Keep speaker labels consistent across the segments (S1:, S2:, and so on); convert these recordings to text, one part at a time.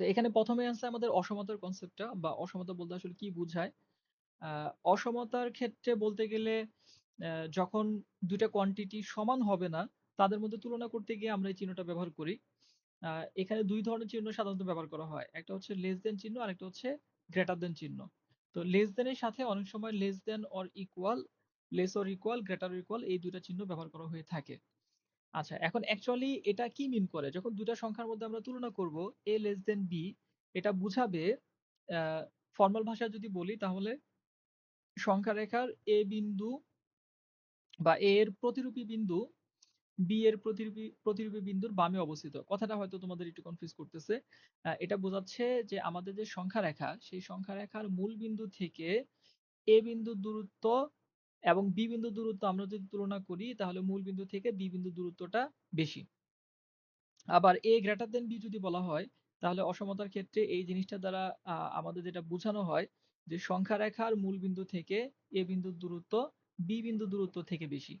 S1: তো এখানে প্রথমে আছে আমাদের অসমতার কনসেপ্টটা বা অসমতা বলতে আসলে কি বুঝায়? অসমতার ক্ষেত্রে বলতে গেলে যখন দুইটা কোয়ান্টিটি সমান হবে না, তাদের মধ্যে তুলনা করতে গিয়ে আমরা এই চিহ্নটা ব্যবহার করি। এখানে দুই ধরনের চিহ্ন সাধারণত ব্যবহার করা হয়। একটা হচ্ছে লেস দেন চিহ্ন আর একটা হচ্ছে গ্রেটার দেন চিহ্ন। তো লেস দেন এর সাথে অনেক সময় less than or equal less or equal greater equal এই দুইটা চিহ্ন ব্যবহার করা হয়ে থাকে। আচ্ছা এখন অ্যাকচুয়ালি এটা কি মিন করে? যখন দুটা সংখ্যার মধ্যে আমরা তুলনা করব এ লেস দেন বি এটা বুঝাবে ফর্মাল ভাষায় যদি বলি তাহলে সংখ্যা রেখার এ বিন্দু বা এ এর প্রতিরূপী বিন্দু বি এর প্রতিরূপী প্রতিরূপী বিন্দুর বামে অবস্থিত। কথাটা হয়তো তোমাদের একটু কনফিউজ করতেছে। এটা বোঝাচ্ছে যে আমাদের যে সংখ্যা রেখা সেই সংখ্যা রেখার মূল বিন্দু থেকে এ বিন্দুর দূরত্ব এবং বি বিন্দুর দূরত্ব আমরা যদি তুলনা করি, তাহলে মূল বিন্দু থেকে বি বিন্দুর দূরত্বটা বেশি। আবার এ গ্রেটার দেন বি যদি বলা হয়, তাহলে অসমতার ক্ষেত্রে এই জিনিসটা দ্বারা আমাদের যেটা বোঝানো হয় যে সংখ্যা রেখার মূল বিন্দু থেকে এ বিন্দুর দূরত্ব বি বিন্দু দূরত্ব থেকে বেশি।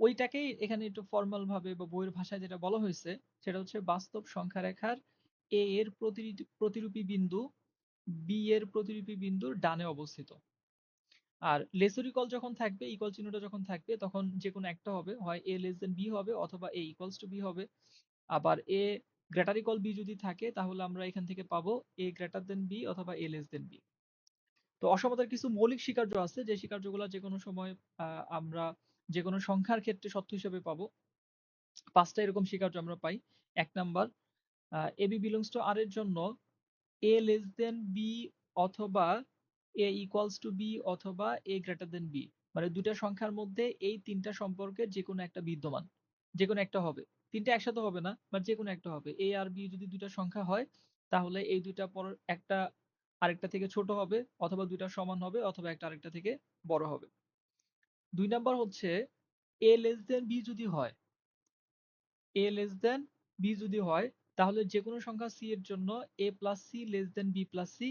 S1: ওইটাকেই এখানে একটু ফর্মাল ভাবে বা বইয়ের ভাষায় যেটা বলা হয়েছে, সেটা হচ্ছে বাস্তব সংখ্যা রেখার এ এর প্রতিরূপী বিন্দু, বি এর প্রতিরূপী বিন্দুর ডানে অবস্থিত। আর লেসর ইকল যখন থাকবে ইকল চিহ্নটা যখন থাকবে, তখন যে কোনো একটা হবে, হয় এ লেস দেন বি হবে অথবা এ ইকলস টু বি হবে। আবার এ গ্রেটার ইকল বি যদি থাকে, তাহলে আমরা এখান থেকে পাবো এ গ্রেটার দেন বি অথবা এ লেস দেন বি তো অসমতার কিছু মৌলিক স্বীকার্য আছে, যে স্বীকার্যগুলো যে কোনো সময় আমরা যে কোনো সংখ্যার ক্ষেত্রে সত্য হিসেবে পাবো। পাঁচটা এরকম স্বীকার্য আমরা পাই। এক number A B belongs to R এর জন্য এ লেস দেন বি অথবা এ ইকুয়ালস টু বি অথবা এ গ্রেটার দেন বি মানে দুইটা সংখ্যার মধ্যে এই তিনটা সম্পর্কে যে কোনো একটা বিদ্যমান যে কোনো একটা হবে। তিনটা একসাথে হবে না বাট যে কোনো একটা হবে। A আর বি যদি দুটা সংখ্যা হয়, তাহলে এই দুইটা পর একটা আরেকটা থেকে ছোট হবে, অথবা দুইটা সমান হবে, অথবা একটা আরেকটা থেকে বড় হবে। দুই নাম্বার হচ্ছে এ লেস দেন বি যদি হয় এ লেস দেন বি যদি হয়, তাহলে যে কোনো সংখ্যা সি এর জন্য A plus C less than B plus C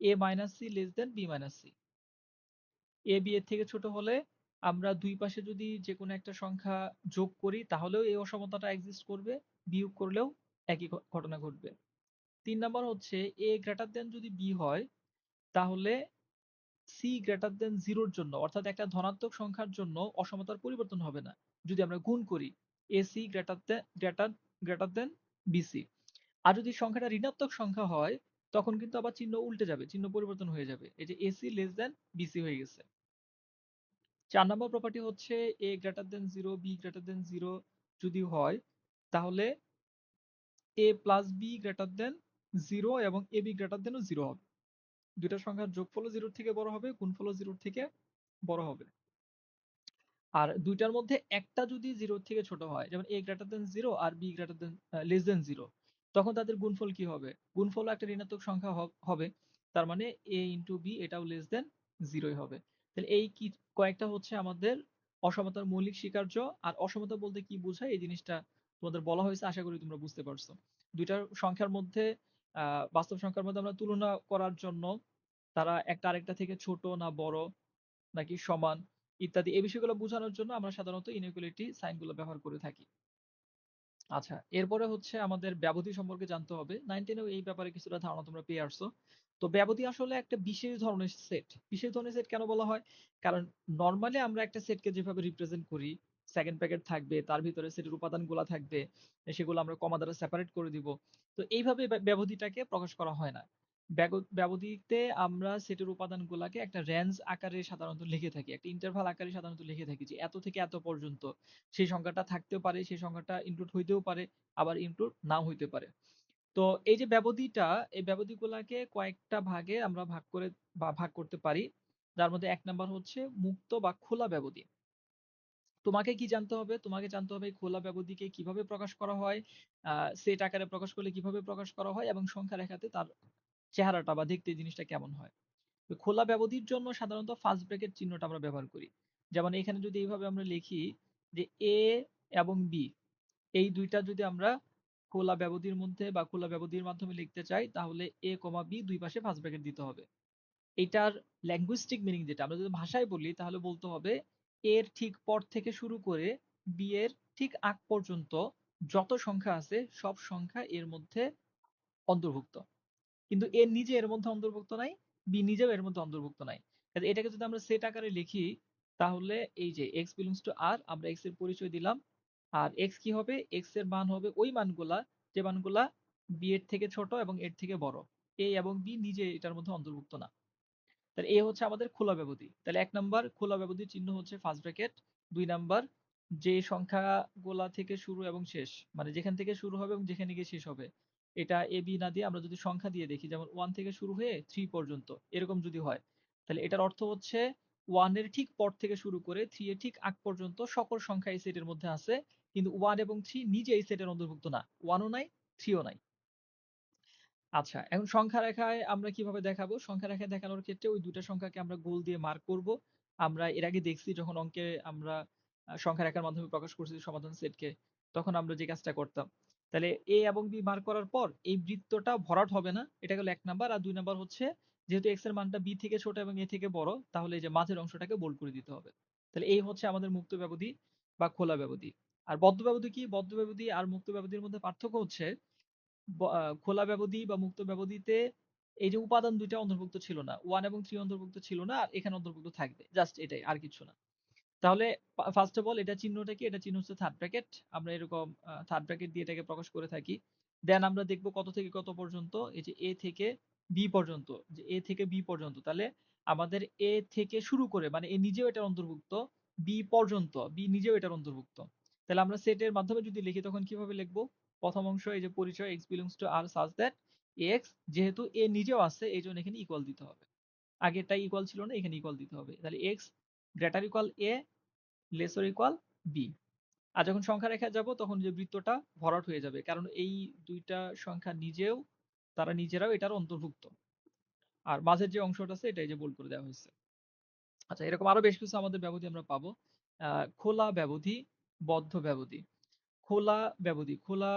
S1: A minus C less than B minus C A B এর থেকে ছোট হলে আমরা দুই পাশে যদি যে কোনো একটা সংখ্যা যোগ করি, তাহলেও এই অসমতাটা এক্সিস্ট করবে, বিয়োগ করলেও একই ঘটনা ঘটবে। তিন নাম্বার হচ্ছে এ গ্রেটার দেন যদি বি হয়, তাহলে সি গ্রেটার দেন জিরোর জন্য, অর্থাৎ একটা ধনাত্মক সংখ্যার জন্য অসমতার পরিবর্তন হবে না। যদি আমরা গুণ করি A C greater than greater greater than BC আর যদি সংখ্যাটা ঋণাত্মক সংখ্যা হয় তখন কিন্তু আবার চিহ্ন উল্টে যাবে, চিহ্ন পরিবর্তন হয়ে যাবে। এই যে এসি লেস দেন বিসি হয়ে গেছে। চার নম্বর প্রপার্টি হচ্ছে A greater than zero B greater than zero যদি হয়, তাহলে A plus B greater than zero এবং এ বি গ্রেটার দেনও জিরো হবে। দুইটা সংখ্যার যোগফলও জিরোর থেকে বড় হবে গুণফলও জিরোর থেকে বড় হবে। আর দুইটার মধ্যে একটা যদি জিরোর থেকে ছোট হয়, যেমন A greater than zero R B greater than less than zero তখন তাদের গুণফল কি হবে? গুণফল একটা ঋণাত্মক সংখ্যা হবে। তার মানে এ ইন্টু বি এটাও লেস দেন জিরোই হবে। তাহলে এই কি, কয়েকটা হচ্ছে আমাদের অসমতার মৌলিক স্বীকার্য আর অসমতা বলতে কি বোঝায়? এই জিনিসটা তোমাদের বলা হয়েছে, আশা করি তোমরা বুঝতে পারছ। দুইটার সংখ্যার মধ্যে বাস্তব সংখ্যার মধ্যে আমরা তুলনা করার জন্য তারা একটা আরেকটা থেকে ছোট না বড় নাকি সমান ইত্যাদি, এই বিষয়গুলো বোঝানোর জন্য আমরা সাধারণত ইনইকুয়ালিটি সাইনগুলো ব্যবহার করে থাকি। আচ্ছা এরপরে হচ্ছে আমাদের ব্যবধি সম্পর্কে জানতে হবে। নাইন টেনেও এই ব্যাপারে কিছুটা ধারণা তোমরা পেয়ে আসছো। তো ব্যবধি আসলে একটা বিশেষ ধরনের সেট বিশেষ ধরনের সেট কেন বলা হয়? কারণ নর্মালি আমরা একটা সেটকে যেভাবে রিপ্রেজেন্ট করি সেকেন্ড প্যাকেট থাকবে, তার ভিতরে সেটের উপাদানগুলো থাকবে, সেগুলো আমরা কমা দ্বারা সেপারেট করে দিব। তো এইভাবে ব্যবধিটাকে প্রকাশ করা হয় না। ব্যবধিতে আমরা সেটের উপাদানগুলোকে একটা রেঞ্জ আকারে সাধারণত লিখে থাকি, একটা ইন্টারভাল আকারে সাধারণত লিখে থাকি যে এত থেকে এত পর্যন্ত। সেই সংখ্যাটা থাকতেও পারে, সেই সংখ্যাটা ইনক্লুড হইতেও পারে, আবার ইনক্লুড নাও হইতে পারে। তো এই যে ব্যবধিটা, এই ব্যবধিগুলোকে কয়েকটা ভাগে আমরা ভাগ করে বা ভাগ করতে পারি। যার মধ্যে এক নাম্বার হচ্ছে মুক্ত বা খোলা ব্যবধি। তোমাকে কি জানতে হবে? তোমাকে জানতে হবে খোলা ব্যবধিকে কীভাবে প্রকাশ করা হয় সেট আকারে প্রকাশ করলে কীভাবে প্রকাশ করা হয় এবং সংখ্যা রেখাতে তার চেহারাটা বা দেখতে জিনিসটা কেমন হয়? খোলা ব্যবধির জন্য সাধারণত ফার্স্ট ব্র্যাকেট চিহ্নটা আমরা ব্যবহার করি। যেমন এখানে যদি এইভাবে আমরা লিখি যে এ এবং বি এই দুইটা যদি আমরা খোলা ব্যবধির মধ্যে বা খোলা ব্যবধির মাধ্যমে লিখতে চাই, তাহলে এ কমা বি দুই পাশে ফার্স্ট ব্র্যাকেট দিতে হবে। এটার ল্যাঙ্গুইস্টিক মিনিং যেটা, আমরা যদি ভাষায় বলি, তাহলে বলতে হবে এর ঠিক পর থেকে শুরু করে বি এর ঠিক আগ পর্যন্ত যত সংখ্যা আছে, সব সংখ্যা এর মধ্যে অন্তর্ভুক্ত। কিন্তু এ নিজে এর মধ্যে অন্তর্ভুক্ত নাই, বি নিজেও এর মধ্যে অন্তর্ভুক্ত নাই। কাজে এটাকে যদি আমরা সেট আকারে লিখি, তাহলে এই যে x বিলংস টু r, আমরা x এর পরিচয় দিলাম, আর x কি হবে? x এর মান হবে ওই মানগুলা, যে মানগুলা b এর থেকে ছোট এবং এর থেকে বড়। a এবং b নিজে এটার মধ্যে অন্তর্ভুক্ত না। তাহলে এ হচ্ছে আমাদের খোলা ব্যবধি। তাহলে এক নাম্বার খোলা ব্যবধি চিহ্ন হচ্ছে ফার্স্ট ব্র্যাকেট দুই নাম্বার যে সংখ্যাগুলা থেকে শুরু এবং শেষ মানে যেখান থেকে শুরু হবে এবং যেখানে গিয়ে শেষ হবে। এটা এ বি না দিয়ে আমরা যদি সংখ্যা দিয়ে দেখি, যেমন ওয়ান থেকে শুরু হয়ে থ্রি পর্যন্ত, এরকম যদি হয়, তাহলে এটার অর্থ হচ্ছে ওয়ানের ঠিক পর থেকে শুরু করে থ্রি এর ঠিক আগ পর্যন্ত সকল সংখ্যা এই সেটের মধ্যে আছে, কিন্তু ওয়ান এবং থ্রি নিজে এই সেটের অন্তর্ভুক্ত না ওয়ানও নাই থ্রিও নাই। আচ্ছা এখন সংখ্যা রেখায় আমরা কীভাবে দেখাবো? সংখ্যা রেখায় দেখানোর ক্ষেত্রে ওই দুটা সংখ্যাকে আমরা গোল দিয়ে মার্ক করব। আমরা এর আগে দেখছি যখন অঙ্কে আমরা সংখ্যা রেখার মাধ্যমে প্রকাশ করছি সমাধান সেটকে তখন আমরা যে কাজটা করতাম তাহলে এ এবং বি মার্ক করার পর এই বৃত্তটা ভরাট হবে না। এটা গেল এক নাম্বার। আর দুই নাম্বার হচ্ছে, যেহেতু এক্সের মানটা বি থেকে ছোট এবং এ থেকে বড়, তাহলে এই যে মাঝের অংশটাকে বোল্ড করে দিতে হবে। তাহলে এই হচ্ছে আমাদের মুক্ত ব্যবধি বা খোলা ব্যবধি। আর বদ্ধ ব্যবধি কি? বদ্ধ ব্যবধি আর মুক্ত ব্যবধির মধ্যে পার্থক্য হচ্ছে খোলা ব্যবধি বা মুক্ত ব্যবধিতে এই যে উপাদান দুইটা অন্তর্ভুক্ত ছিল না। ওয়ান এবং থ্রি অন্তর্ভুক্ত ছিল না, আর এখানে অন্তর্ভুক্ত থাকবে। জাস্ট এটাই, আর কিছু না। তাহলে ফার্স্ট অফ অল এটা চিহ্নটা কি? এটা চিহ্ন হচ্ছে থার্ড ব্র্যাকেট আমরা এরকম থার্ড ব্র্যাকেট দিয়ে এটাকে প্রকাশ করে থাকি। দেন আমরা দেখব কত থেকে কত পর্যন্ত, এই যে এ থেকে বি পর্যন্ত, যে এ থেকে বি পর্যন্ত, তাহলে আমাদের এ থেকে শুরু করে মানে এ নিজেও এটার অন্তর্ভুক্ত বি পর্যন্ত বি নিজেও এটার অন্তর্ভুক্ত। তাহলে আমরা সেটের মাধ্যমে যদি লিখি, তখন কীভাবে লিখব? প্রথম অংশ, এই যে পরিচয়, x belongs to r such that x যেহেতু এ নিজেও আছে এই জন্য এখানে ইকুয়াল দিতে হবে। আগেরটা ইকুয়াল ছিল না, এখানে ইকুয়াল দিতে হবে। তাহলে x greater equal a lesser equal b. আর যখন সংখ্যা রেখা যাব, তখন যে বৃত্তটা ভরাট হয়ে যাবে, কারণ এই দুইটা সংখ্যা নিজেও, তারা নিজেরাও এটার অন্তর্ভুক্ত। আর মাঝের যে অংশটা আছে, এটাই যে বোল্ড করে দেওয়া হয়েছে। আচ্ছা এরকম আরও বেশ কিছু আমাদের ব্যবধি আমরা পাবো। খোলা ব্যবধি, বদ্ধ ব্যবধি। খোলা ব্যবধি, খোলা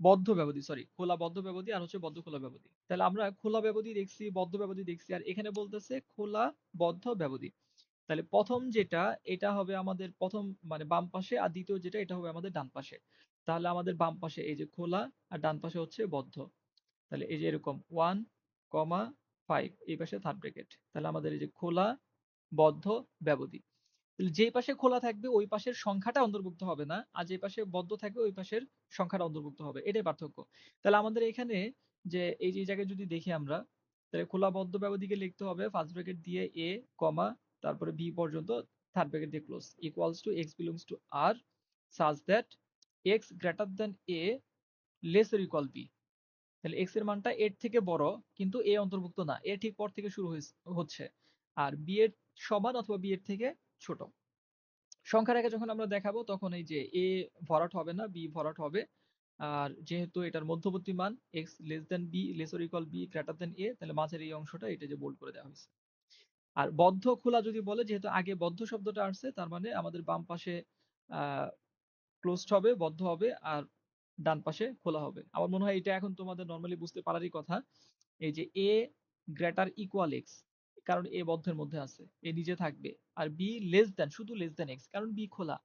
S1: বদ্ধ ব্যবধি সরি খোলা বদ্ধ ব্যবধি আর হচ্ছে বদ্ধ খোলা ব্যবধি। তাহলে আমরা খোলা ব্যবধি দেখছি, বদ্ধ ব্যবধি দেখছি, আর এখানে বলতেছে খোলা বদ্ধ ব্যবধি। তাহলে প্রথম যেটা, এটা হবে আমাদের প্রথম মানে বাম পাশে, আর দ্বিতীয় যেটা, এটা হবে আমাদের ডান পাশে। তাহলে আমাদের বাম পাশে এই যে খোলা, আর ডান পাশে হচ্ছে বদ্ধ। তাহলে এই যে এরকম ওয়ান কমা ফাইভ এই পাশে থার্ড ব্র্যাকেট তাহলে আমাদের এই যে খোলা বদ্ধ ব্যবধি। যে পাশে খোলা থাকবে, ওই পাশের সংখ্যাটা অন্তর্ভুক্ত হবে না। আর যে পাশে বদ্ধ থাকবে, ওই পাশের সংখ্যাটা অন্তর্ভুক্ত হবে। এটাই পার্থক্য। তাহলে আমাদের এখানে যে, এই যে জায়গায় যদি দেখি আমরা, তাহলে খোলা বদ্ধ ব্যবধিকে লিখতে হবে ফার্স্ট ব্র্যাকেট দিয়ে এ কমা তারপরে বি পর্যন্ত থার্ড ব্র্যাকেট দিয়ে close equals to X belongs to R such that X greater than A lesser equal B তাহলে এক্সের মানটা এর থেকে বড়, কিন্তু এ অন্তর্ভুক্ত না। এ ঠিক পর থেকে শুরু হচ্ছে। আর বি এর সমান অথবা বি এর থেকে ছোট। সংখ্যা রেখা যখন আমরা দেখাবো তখন এই যে এ ভরাট হবে না বি ভরাট হবে। আর যেহেতু এটার মধ্যবর্তী মান X less than B lesser equal B greater than A তাহলে মাঝের এই অংশটা এটা যে বোল্ড করে দেওয়া হয়েছে। আর বদ্ধ খোলা যদি বলে, যেহেতু আগে বদ্ধ শব্দটা আসছে, তার মানে আমাদের বাম পাশে ক্লোজড হবে, বদ্ধ হবে, আর ডান পাশে খোলা হবে। আমার মনে হয় এটা এখন তোমাদের নর্মালি বুঝতে পারারই কথা। এই যে এ গ্রেটার ইকুয়াল এক্স কারণ এ বদ্ধের মধ্যে আছে। এ নিজে থাকবে। আর বি লেস দেন শুধু লেস দেন এক্স কারণ বি খোলা।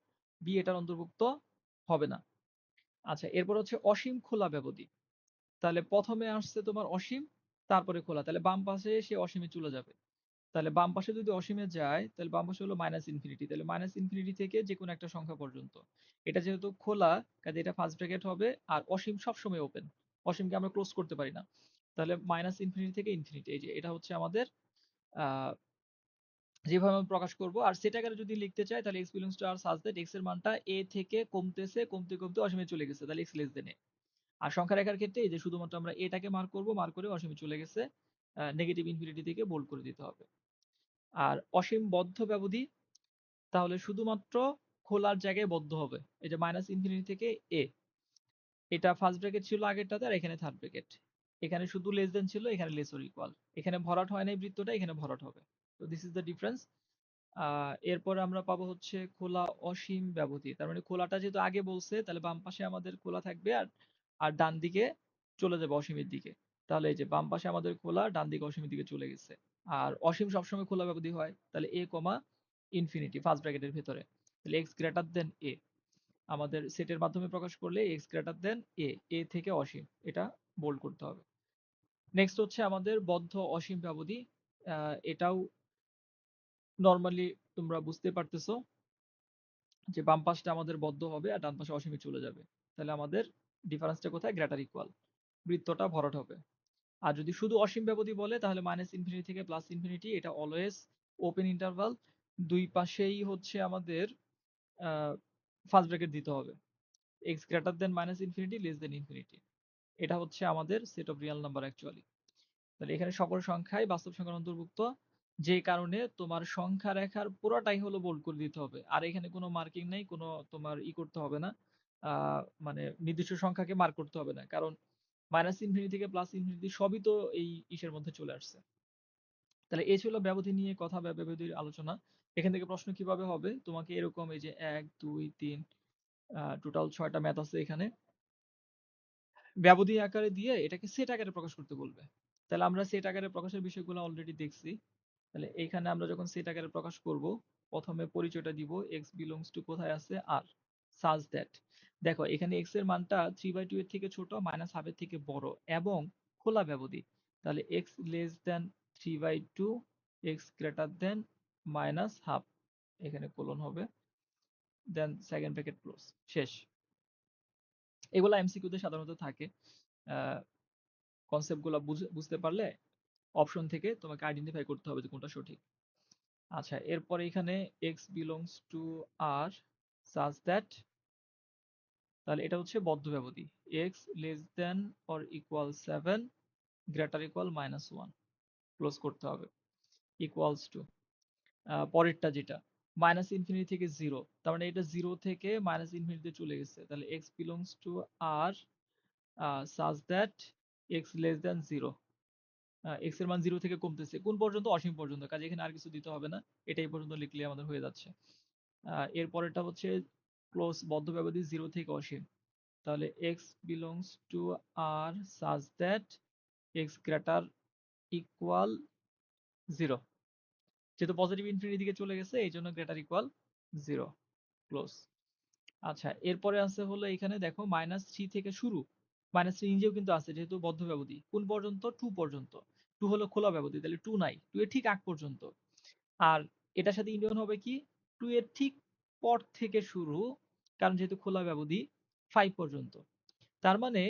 S1: বি এটার অন্তর্ভুক্ত হবে না। আচ্ছা এরপর হচ্ছে অসীম খোলা ব্যবধি। তাহলে প্রথমে আসছে তোমার অসীম, তারপরে খোলা। তাহলে বাম পাশে সে অসীমে চলে যাবে। তাহলে বাম পাশে যদি অসীমে যায়, তাহলে বাম পাশে হলো মাইনাস ইনফিনিটি তাহলে মাইনাস ইনফিনিটি থেকে যে কোনো একটা সংখ্যা পর্যন্ত। এটা যেহেতু খোলা, কাজে এটা ফার্স্ট ব্র্যাকেট হবে। আর অসীম সবসময় ওপেন অসীমকে আমরা ক্লোজ করতে পারি না। তাহলে মাইনাস ইনফিনিটি থেকে ইনফিনিটি এই যে, এটা হচ্ছে আমাদের যেভাবে আমি প্রকাশ করব। আর সেট আকারে যদি লিখতে চাই, তাহলে x belongs to R such that এক্সের মানটা এ থেকে কমতেছে, কমতে কমতে অসীমে চলে গেছে, তাহলে এক্স লেস দেন এ আর সংখ্যা রেখার ক্ষেত্রে এই যে শুধুমাত্র আমরা এটাকে মার্ক করব মার্ক করে অসীমে চলে গেছে নেগেটিভ ইনফিনিটি থেকে বোল্ড করে দিতে হবে। আর অসীম বদ্ধ ব্যবধি, তাহলে শুধুমাত্র খোলার জায়গায় বদ্ধ হবে। এই যে মাইনাস ইনফিনিটি থেকে এ এটা ফার্স্ট ব্র্যাকেট ছিল আগেরটাতে, আর এখানে থার্ড ব্র্যাকেট এখানে শুধু লেস দেন ছিল, এখানে লেস অর ইকুয়াল এখানে ভরাট হয় নাই বৃত্তটা, এখানে ভরাট হবে। তো দিস ইজ দ্য ডিফারেন্স এরপর আমরা পাবো হচ্ছে খোলা অসীম ব্যবধি। তার মানে খোলাটা যেহেতু আগে বলছে, তাহলে বাম পাশে আমাদের খোলা থাকবে আর আর ডান দিকে চলে যাবে অসীমের দিকে। তাহলে এই যে বাম পাশে আমাদের খোলা, ডান দিকে অসীমের দিকে চলে গেছে। আর অসীম সবসময় খোলা ব্যবধি হয়, তাহলে এ কমা ইনফিনিটি ফার্স্ট ব্র্যাকেটের ভেতরে। তাহলে এক্স গ্রেটার দেন এ আমাদের সেটের মাধ্যমে প্রকাশ করলে এক্স গ্রেটার দেন এ এ থেকে অসীম। এটা বোল্ড করতে হবে। নেক্সট হচ্ছে আমাদের বদ্ধ অসীম ব্যবধি। এটাও নর্মালি তোমরা বুঝতে পারতেছো যে বাম পাশটা আমাদের বদ্ধ হবে আর ডান পাশে অসীমে চলে যাবে। তাহলে আমাদের ডিফারেন্সটা কোথায়? গ্রেটার ইকুয়াল বৃত্তটা ভরাট হবে। আর যদি শুধু অসীম ব্যবধি বলে, তাহলে মাইনাস ইনফিনিটি থেকে প্লাস ইনফিনিটি এটা অলওয়েজ ওপেন ইন্টারভাল দুই পাশেই হচ্ছে আমাদের ফার্স্ট ব্র্যাকেট দিতে হবে। X greater than minus infinity less than infinity এটা হচ্ছে আমাদের set of real number actually তাহলে এখানে সকল সংখ্যাই বাস্তব সংখ্যার অন্তর্ভুক্ত। যে কারণে তোমার সংখ্যা রেখার পুরোটাই হলো বোল্ড করে দিতে হবে। আর এখানে কোনো মার্কিং নেই, কোনো তোমার ই করতে হবে না। মানে নির্দিষ্ট সংখ্যাকে মার্ক করতে হবে না। কারণ মাইনাস ইনফিনিটি থেকে প্লাস ইনফিনিটি সবই তো এই ইসের মধ্যে চলে আসছে। তাহলে এই ছিল ব্যবধি নিয়ে কথা ব্যবধির আলোচনা। এখান থেকে প্রশ্ন কীভাবে হবে? তোমাকে এরকম এই যে এক, দুই, তিন টোটাল ছয়টা ম্যাথ আছে এখানে। ব্যবধি আকারে দিয়ে এটাকে সেট আকারে প্রকাশ করতে বলবে। তাহলে আমরা সেট আকারে প্রকাশের বিষয়গুলো অলরেডি দেখছি। তাহলে এইখানে আমরা যখন সেট আকারে প্রকাশ করব, প্রথমে পরিচয়টা দিব, x বিলংস টু কোথায় আছে, আর সাজ দ্যাট দেখো, এখানে x এর মানটা থ্রি বাই টু এর থেকে ছোট মাইনাস হাফ এর থেকে বড়, এবং খোলা ব্যবধি। তাহলে x less than three by two X greater than minus half এখানে কোলন হবে দেন সেকেন্ড ব্র্যাকেট ক্লোজ শেষ। এগুলা এমসিকিউতে সাধারণত থাকে। কনসেপ্টগুলো বুঝতে পারলে অপশন থেকে তোমাকে আইডেন্টিফাই করতে হবে যে কোনটা সঠিক। আচ্ছা এরপরে এখানে x belongs to r such that তাহলে এটা হচ্ছে বদ্ধ ব্যবধি। X less than or equal 7 greater equal minus one close করতে হবে। ইকুয়ালস টু পরেরটা যেটা। মাইনাস ইনফিনিটি থেকে জিরো তার মানে এটা জিরো থেকে মাইনাস ইনফিনিটিতে চলে গেছে। তাহলে x belongs to r such that x less than zero এক্সের মান জিরো থেকে কমতেছে, কোন পর্যন্ত? অসীম পর্যন্ত, কাজে এখানে আর কিছু দিতে হবে না, এটাই পর্যন্ত লিখলে আমাদের হয়ে যাচ্ছে। এর পরেরটা হচ্ছে ক্লোজ বদ্ধ ব্যবধি জিরো থেকে অসীম, তাহলে x belongs to R such that X greater equal zero যেহেতু পজিটিভ ইনফিনিটি দিকে চলে গেছে এই জন্য গ্রেটার ইকুয়াল জিরো ক্লোজ আচ্ছা এরপরে আছে হলো এখানে দেখো মাইনাস থ্রি থেকে শুরু। মাইনাস থ্রি নিজেও কিন্তু আছে, যেহেতু বদ্ধ ব্যবধি। কোন পর্যন্ত? টু পর্যন্ত। টু হলো খোলা ব্যবধি, তাহলে টু নাই। টু এর ঠিক আগ পর্যন্ত। আর এটার সাথে ইন্ডিয়ান হবে কি? টু এর ঠিক পর থেকে শুরু, কারণ যেহেতু খোলা ব্যবধি ফাইভ পর্যন্ত। তার মানে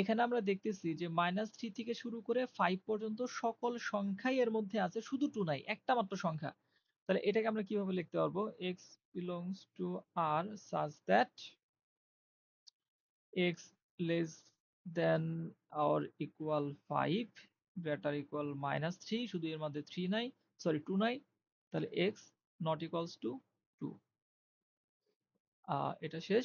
S1: এখানে আমরা দেখতেছি যে মাইনাস থ্রি থেকে শুরু করে ফাইভ পর্যন্ত সকল সংখ্যাই এর মধ্যে আছে, শুধু টু নাই, একটা মাত্র সংখ্যা। তাহলে এটাকে আমরা কীভাবে লিখতে পারব? X belongs to r such that x less than or equal 5 greater equal minus 3 শুধু এর মধ্যে 3 নাই সরি 2 নাই, তাহলে not equals to 2 আহ, এটা শেষ।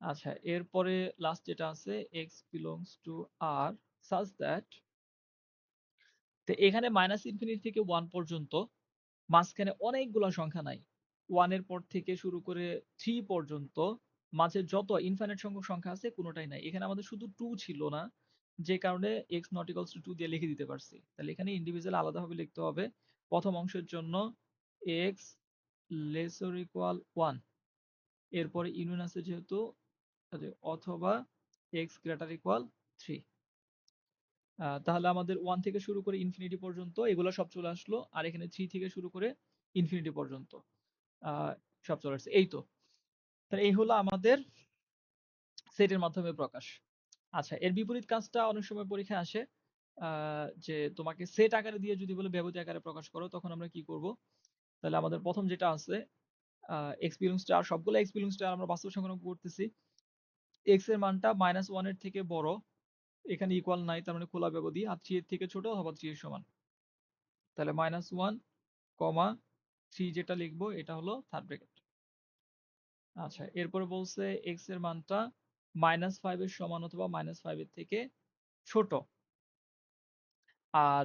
S1: আচ্ছা এরপরে লাস্ট যেটা আছে, x belongs to r such that তো এখানে মাইনাস ইনফিনিটি থেকে ওয়ান পর্যন্ত, মাঝখানে অনেকগুলো সংখ্যা নাই। ওয়ানের পর থেকে শুরু করে থ্রি পর্যন্ত, মাঝে যত ইনফাইনাইট সংখ্যক সংখ্যা আছে, কোনোটাই নাই। এখানে আমাদের শুধু টু ছিল না, যে কারণে X not equals to two দিয়ে লিখে দিতে পারছি। তাহলে এখানে ইন্ডিভিজুয়াল আলাদাভাবে লিখতে হবে। প্রথম অংশের জন্য এক্স লেসর ইকুয়াল ওয়ান এরপরে ইউনিয়ন আছে যেহেতু অথবা এক্স গ্রেটার ইকুয়াল থ্রি তাহলে আমাদের ওয়ান থেকে শুরু করে ইনফিনিটি পর্যন্ত এগুলো সব চলে আসলো, আর এখানে থ্রি থেকে শুরু করে ইনফিনিটি পর্যন্ত সব চলে আসছে। এই তো। তাহলে এই হলো আমাদের সেটের মাধ্যমে প্রকাশ। আচ্ছা এর বিপরীত কাজটা অনেক সময় পরীক্ষায় আসে যে তোমাকে সেট আকারে দিয়ে যদি বলে ব্যবহৃত আকারে প্রকাশ করো, তখন আমরা কি করব? তাহলে আমাদের প্রথম যেটা আছে এক্সপিরিয়েন্স স্টার সবগুলো এক্সপিরিয়েন্স স্টার আমরা বাস্তব সংখ্যা করতেছি। এক্সের মানটা মাইনাস ওয়ানের থেকে বড়, এখানে ইকুয়াল নাই, তার মানে খোলা ব্যবধি আর থ্রি এর থেকে ছোট অথবা থ্রি এর সমান। তাহলে মাইনাস ওয়ান কমা থ্রি যেটা লিখব, এটা হলো থার্ড ব্র্যাকেট আচ্ছা এরপরে বলছে এক্সের মানটা মাইনাস ফাইভ এর সমান অথবা মাইনাস ফাইভ এর থেকে ছোট। আর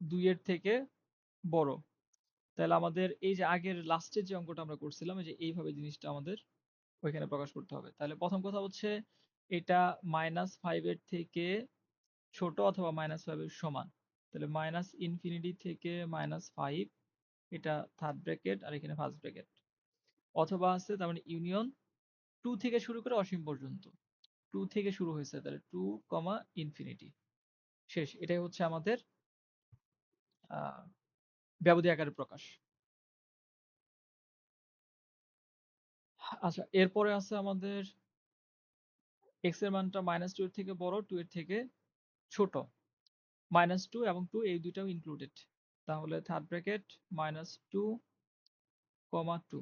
S1: দুই এর থেকে বড়। তাহলে আমাদের এই যে আগের লাস্টের যে অঙ্কটা আমরা করছিলাম যে এইভাবে জিনিসটা আমাদের ওইখানে প্রকাশ করতে হবে। তাহলে প্রথম কথা হচ্ছে এটা মাইনাস ফাইভ এর থেকে ছোট অথবা মাইনাস ফাইভ এর সমান। তাহলে মাইনাস ইনফিনিটি থেকে মাইনাস ফাইভ এটা থার্ড ব্র্যাকেট আর এখানে ফার্স্ট ব্র্যাকেট অথবা আছে তার মানে ইউনিয়ন টু থেকে শুরু করে অসীম পর্যন্ত। টু থেকে শুরু হয়েছে, তাহলে টু কমা ইনফিনিটি শেষ, এটাই হচ্ছে আমাদের ব্যবধি আকারে প্রকাশ। আচ্ছা এরপরে আছে আমাদের এক্সের মানটা মাইনাস টু এর থেকে বড় টু এর থেকে ছোট। মাইনাস টু এবং টু এই দুটাও ইনক্লুডেড তাহলে third bracket minus two comma two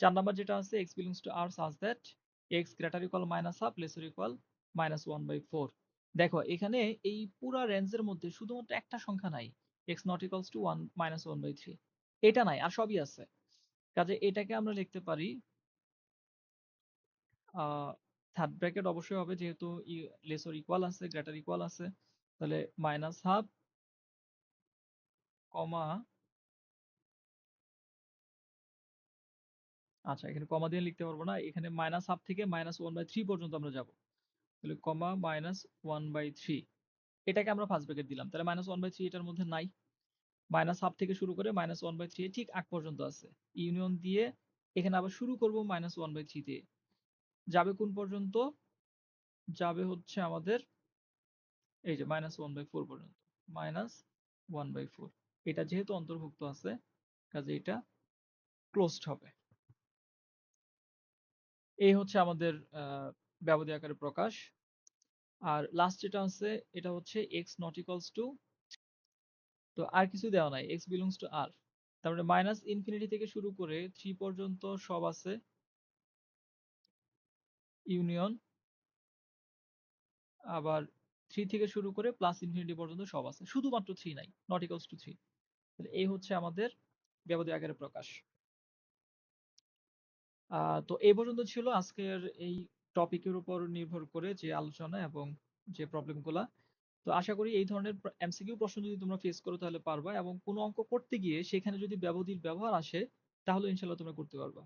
S1: চার নাম্বার যেটা আছে X belongs to R such that X greater equal minus half lesser equal minus one by four দেখো, এখানে এই পুরা রেঞ্জের মধ্যে শুধুমাত্র একটা সংখ্যা নাই X not equals to one minus one by three এটা নাই, আর সবই আছে। কাজে এটাকে আমরা লিখতে পারি থার্ড ব্র্যাকেট অবশ্যই হবে যেহেতু লেসর ইকুয়াল আছে গ্রেটার ইকুয়াল আছে, তাহলে মাইনাস হাফ কমা আচ্ছা এখানে কমা দিয়ে লিখতে পারব না, এখানে মাইনাস হাফ থেকে মাইনাস ওয়ান বাই থ্রি পর্যন্ত আমরা যাব। তাহলে comma minus one by three এটাকে আমরা ফার্স্ট ব্র্যাকেট দিলাম, তাহলে মাইনাস ওয়ান বাই থ্রি এটার মধ্যে নাই। মাইনাস হাফ থেকে শুরু করে মাইনাস ওয়ান বাই থ্রি ঠিক আগ পর্যন্ত আছে। ইউনিয়ন দিয়ে এখানে আবার শুরু করব মাইনাস ওয়ান বাই থ্রি দিয়ে। যাবে কোন পর্যন্ত? যাবে হচ্ছে আমাদের এই যে মাইনাস ওয়ান বাই ফোর পর্যন্ত। মাইনাস ওয়ান বাই ফোর এটা যেহেতু অন্তর্ভুক্ত আছে, কাজে এটা ক্লোজড হবে। এই হচ্ছে আমাদের ব্যবধি আকারে প্রকাশ। আর লাস্ট যেটা আছে, এটা হচ্ছে এক্স নট ইকুয়ালস টু তো আর কিছু দেওয়া নাই। এক্স বিলংস টু আর তারপরে মাইনাস ইনফিনিটি থেকে শুরু করে থ্রি পর্যন্ত সব আছে। ইউনিয়ন আবার থ্রি থেকে শুরু করে প্লাস ইনফিনিটি পর্যন্ত সব আছে। শুধুমাত্র থ্রি নাই নট ইকুয়ালস টু থ্রি এই হচ্ছে আমাদের ব্যবধি আকারে প্রকাশ। তো এই পর্যন্ত ছিল আজকের এই টপিকের উপর নির্ভর করে যে আলোচনা এবং যে প্রবলেমগুলা তো আশা করি এই ধরনের এমসিকিউ প্রশ্ন যদি তোমরা ফেস করো তাহলে পারবা এবং কোনো অঙ্ক করতে গিয়ে সেখানে যদি ব্যবধির ব্যবহার আসে, তাহলে ইনশাল্লাহ তোমরা করতে পারবা।